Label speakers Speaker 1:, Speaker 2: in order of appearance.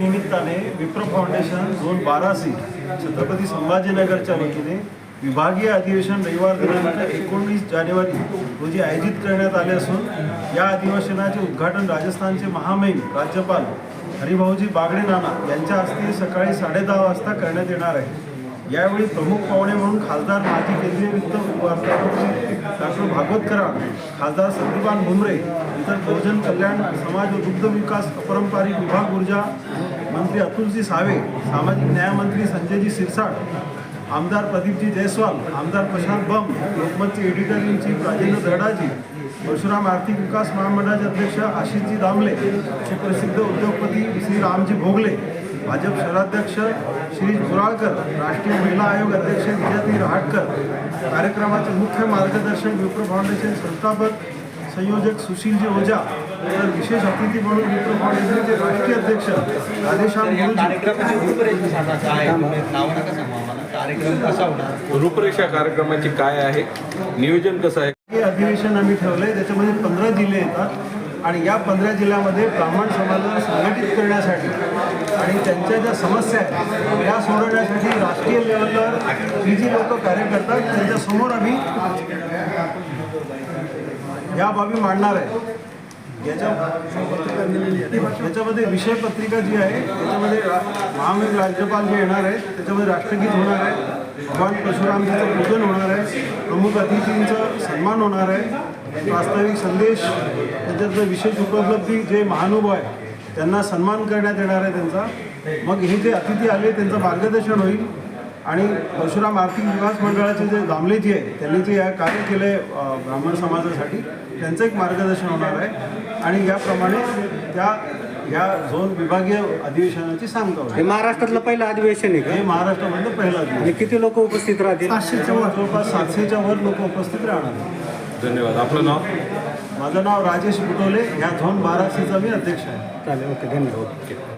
Speaker 1: निमित्ताने Wipro foundation zone बारासी छत्रपती संभाजीनगरच्या वतीने विभागीय अधिवेशन रविवार दिनांक एकोणीस जानेवारी रोजी आयोजित करण्यात आले असून या अधिवेशनाचे उद्घाटन राजस्थानचे महामहिम राज्यपाल हरिभाऊजी बागडे नाना यांच्या हस्ते सकाळी साडेदहा वाजता करण्यात येणार आहे. यावेळी प्रमुख पाहुणे म्हणून खासदार माजी केंद्रीय वित्त वार्तामंत्री डॉक्टर भागवत कराड खासदार संदीपान भुमरे इतर बहुजन कल्याण समाज व दुग्ध विकास अपरंपारिक विभाग ऊर्जा मंत्री अतुलजी सावे सामाजिक न्यायमंत्री संजयजी सिरसाट आमदार प्रदीपजी जयस्वाल आमदार Prashant Bam लोकमतचे editor in chief Rajendra Dardaji Parshuram आर्थिक विकास महामंडळाचे अध्यक्ष आशिषजी दामले सुप्रसिद्ध उद्योगपती श्री रामजी भोगले भाजप शहराध्यक्ष श्री गुराळकर राष्ट्रीय महिला आयोग अध्यक्ष विजयाताई रहाटकर कार्यक्रमाचे मुख्य मार्गदर्शक विप्रो फाउंडेशन संस्थापक संयोजक सुशीलजी ओझा तर विशेष अतिथी म्हणून विप्रो फाउंडेशनचे राष्ट्रीय अध्यक्ष राधेश्याम
Speaker 2: रूपरेषा
Speaker 3: कार्यक्रमाची काय आहे? नियोजन कसं आहे?
Speaker 1: हे अधिवेशन आम्ही ठेवलंय त्याच्यामध्ये पंधरा जिल्हे येतात. आणि या पंधरा जिल्ह्यामध्ये ब्राह्मण समाजाला संघटित करण्यासाठी आणि त्यांच्या ज्या समस्या आहेत त्या सोडवण्यासाठी राष्ट्रीय लेवलवर ही जी लोक कार्य करतात त्यांच्यासमोर आम्ही या बाबी मांडणार आहे. याच्यामध्ये विषय पत्रिका जी आहे त्याच्यामध्ये महामेव राज्यपाल जे येणार आहेत त्याच्यामध्ये राष्ट्रगीत होणार आहे भगवान परशुरामजीचं पूजन होणार आहे प्रमुख अतिथींचा सन्मान होणार आहे प्रास्ताविक संदेश त्याच्यातलं विशेष उपलब्धी जे महानुभव आहे त्यांना सन्मान करण्यात येणार आहे त्यांचा. मग हे जे अतिथी आले त्यांचं मार्गदर्शन होईल. आणि परशुराम आर्थिक विकास मंडळाचे जे दामलेजी आहे त्यांनी जे या कार्य केलं आहे ब्राह्मण समाजासाठी त्यांचं एक मार्गदर्शन होणार आहे. आणि याप्रमाणे त्या ह्या झोन विभागीय अधिवेशनाची सांगता
Speaker 4: हे
Speaker 1: होईल
Speaker 4: महाराष्ट्रातलं पहिलं अधिवेशन आहे
Speaker 1: हे महाराष्ट्रामधलं पहिलं अधिवेशन.
Speaker 4: आणि किती लोक उपस्थित राहतील?
Speaker 1: पाचशेच्या वर जवळपास सातशेच्या वर लोक उपस्थित राहणार. आहेत.
Speaker 3: धन्यवाद. आपलं नाव?
Speaker 1: माझं नाव राजेश बुटोले. ह्या झोन बारा सीचा मी अध्यक्ष आहे.
Speaker 4: चालेल ओके धन्यवाद.